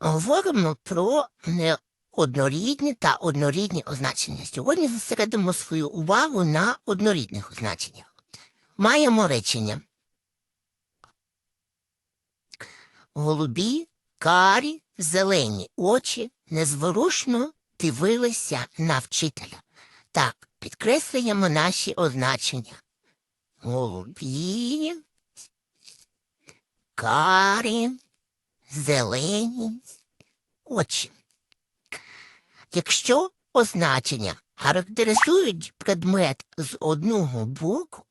Говоримо про неоднорідні та однорідні означення. Сьогодні зосередимо свою увагу на однорідних означеннях. Маємо речення. Голубі, карі, зелені очі незворушно дивилися на вчителя. Так, підкреслюємо наші означення. Голубі, карі, зелені очі. Якщо означення характеризують предмет з одного боку,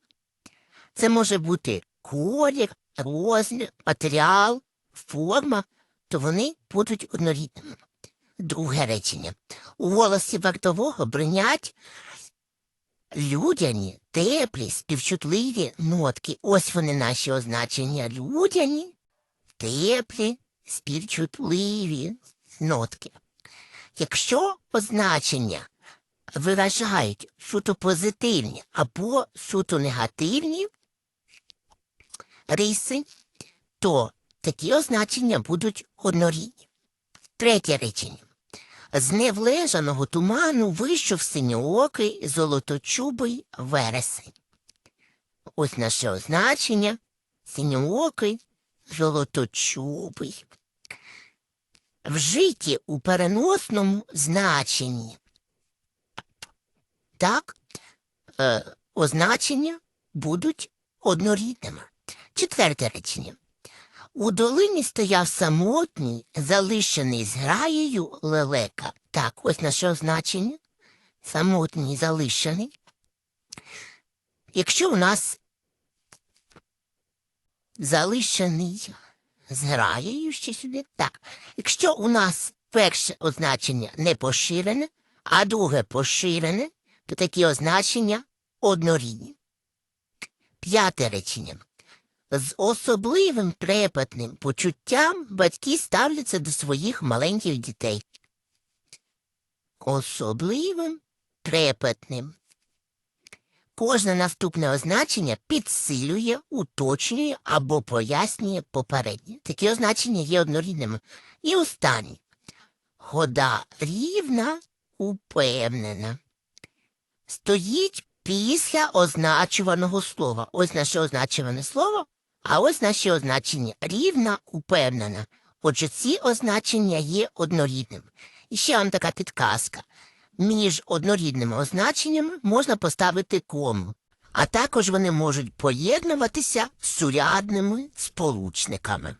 це може бути колір, розмір, матеріал, форма, то вони будуть однорідними. Друге речення. У голосі вартового бринять людяні, теплі, співчутливі нотки. Ось вони наші означення. Людяні, теплі, співчутливі нотки. Якщо позначення виражають суто позитивні або суто негативні риси, то такі означення будуть однорідні. Третє речення. З невлежаного туману вийшов синьоокий золоточубий вересень. Ось наше означення синьоокий золоточубий. Вжиті у переносному значенні. Так, е, означення будуть однорідними. Четверте речення. У долині стояв самотній, залишений зграєю лелека. Так, ось наше означення. Самотній залишений. Якщо у нас залишений зграєю ще сюди, так. Якщо у нас перше означення не поширене, а друге поширене, то такі означення однорідні. П'яте речення. З особливим трепетним почуттям батьки ставляться до своїх маленьких дітей. Особливим трепетним. Кожне наступне означення підсилює, уточнює або пояснює попереднє. Такі означення є однорідними. І останнє. Хода рівна, упевнена. Стоїть після означуваного слова. Ось наше означуване слово, а ось наші означення рівна, упевнена. Отже, ці означення є однорідними. І ще вам така підказка. Між однорідними означеннями можна поставити кому, а також вони можуть поєднуватися з сурядними сполучниками.